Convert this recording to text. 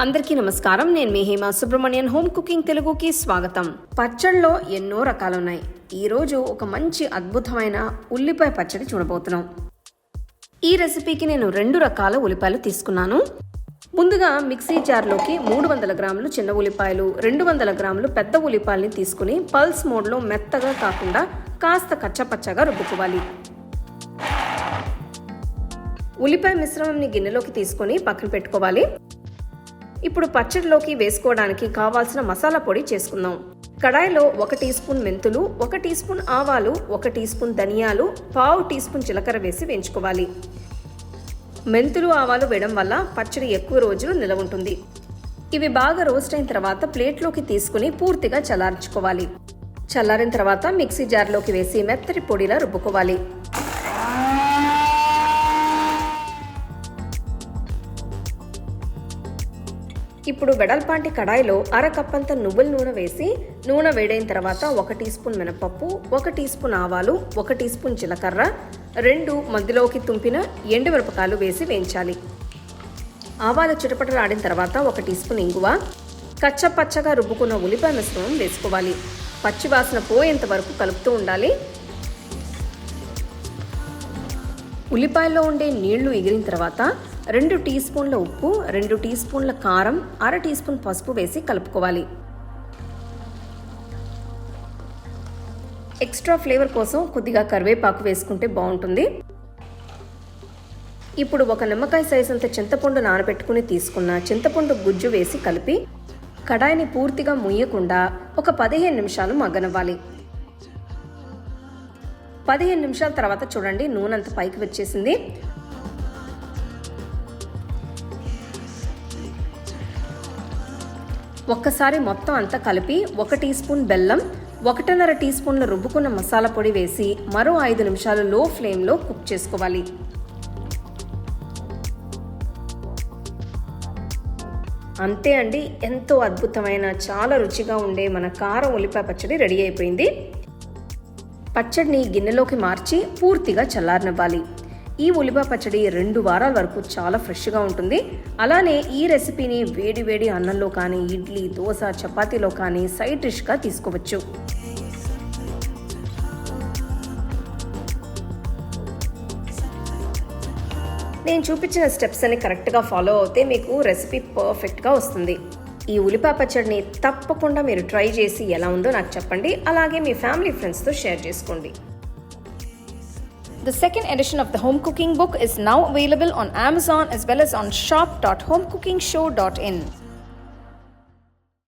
అందరికీ నమస్కారం. నేను మీ హేమ సుబ్రహ్మణ్యన్. హోమ్ కుకింగ్ తెలుగుకి స్వాగతం. పచ్చళ్ళలో ఎన్నో రకాలున్నాయి. ఈరోజు ఒక మంచి అద్భుతమైన ఉల్లిపాయ పచ్చడి చూడబోతున్నాం. ఈ రెసిపీకి నేను రెండు రకాల ఉల్లిపాయలు తీసుకున్నాను. ముందుగా మిక్సీ జార్లోకి మూడు వందల గ్రాములు చిన్న ఉల్లిపాయలు రెండు వందల గ్రాములు పెద్ద ఉల్లిపాయలని తీసుకుని పల్స్ మోడ్లో మెత్తగా కాకుండా కాస్త కచ్చపచ్చగా రుబ్బుకోవాలి. ఉల్లిపాయ మిశ్రమంని గిన్నెలోకి తీసుకొని పక్కన పెట్టుకోవాలి. ఇప్పుడు పచ్చడిలోకి వేసుకోవడానికి కావాల్సిన మసాలా పొడి చేసుకుందాం. కడాయిలో ఒక టీ స్పూన్ మెంతులు ఒక టీ స్పూన్ ఆవాలు ఒక టీ స్పూన్ ధనియాలు పావు టీ స్పూన్ జీలకర్ర వేసి వేయించుకోవాలి. మెంతులు ఆవాలు వేయడం వల్ల పచ్చడి ఎక్కువ రోజులు నిలవ ఉంటుంది. ఇవి బాగా రోస్ట్ అయిన తర్వాత ప్లేట్లోకి తీసుకుని పూర్తిగా చల్లార్చుకోవాలి. చల్లారిన తర్వాత మిక్సీ జార్లోకి వేసి మెత్తటి పొడిలా రుబ్బుకోవాలి. ఇప్పుడు వెడల్పాంటి కడాయిలో అర కప్పంత నువ్వుల నూనె వేసి నూనె వేడైన తర్వాత ఒక టీ స్పూన్ మినపప్పు ఒక టీ స్పూన్ ఆవాలు ఒక టీ స్పూన్ జీలకర్ర రెండు మధ్యలోకి తుంపిన ఎండుమిరపకాయలు వేసి వేయించాలి. ఆవాలు చిటపటలాడిన తర్వాత ఒక టీ స్పూన్ ఇంగువ కచ్చ పచ్చగా రుబ్బుకున్న ఉల్లిపాయ మిశ్రమం వేసుకోవాలి. పచ్చివాసన పోయేంత వరకు కలుపుతూ ఉండాలి. ఉల్లిపాయలో ఉండే నీళ్ళు ఎగిరిన తర్వాత రెండు టీ స్పూన్ల ఉప్పు రెండు టీ స్పూన్ల కారం అర టీ స్పూన్ పసుపు వేసి కలుపుకోవాలి. ఎక్స్ట్రా ఫ్లేవర్ కోసం కొద్దిగా కరివేపాకు వేసుకుంటే బాగుంటుంది. ఇప్పుడు ఒక నిమ్మకాయ సైజ్ అంత చింతపండు నానబెట్టుకుని తీసుకున్న చింతపండు గుజ్జు వేసి కలిపి కడాయిని పూర్తిగా ముయ్యకుండా ఒక పదిహేను నిమిషాలు మగ్గనివ్వాలి. పదిహేను నిమిషాల తర్వాత చూడండి నూనె అంత పైకి వచ్చేసింది. ఒక్కసారి మొత్తం అంతా కలిపి ఒక టీ స్పూన్ బెల్లం ఒకటిన్నర టీ స్పూన్ల రుబ్బుకున్న మసాలా పొడి వేసి మరో ఐదు నిమిషాలు లో ఫ్లేమ్లో కుక్ చేసుకోవాలి. అంతే అండి ఎంతో అద్భుతమైన చాలా రుచిగా ఉండే మన కారం ఉల్లిపాయ పచ్చడి రెడీ అయిపోయింది. పచ్చడిని గిన్నెలోకి మార్చి పూర్తిగా చల్లారనివ్వాలి. ఈ ఉల్లిపాయ పచ్చడి రెండు వారాల వరకు చాలా ఫ్రెష్గా ఉంటుంది. అలానే ఈ రెసిపీని వేడి వేడి అన్నంలో కానీ ఇడ్లీ దోశ చపాతీలో కానీ సైడ్ డిష్గా తీసుకోవచ్చు. నేను చూపించిన స్టెప్స్ అని కరెక్ట్గా ఫాలో అవుతే మీకు రెసిపీ పర్ఫెక్ట్గా వస్తుంది. ఈ ఉల్లిపాయ పచ్చడిని తప్పకుండా మీరు ట్రై చేసి ఎలా ఉందో నాకు చెప్పండి అలాగే మీ ఫ్యామిలీ ఫ్రెండ్స్తో షేర్ చేసుకోండి The second edition of the home cooking book is now available on Amazon as well as on shop.homecookingshow.in.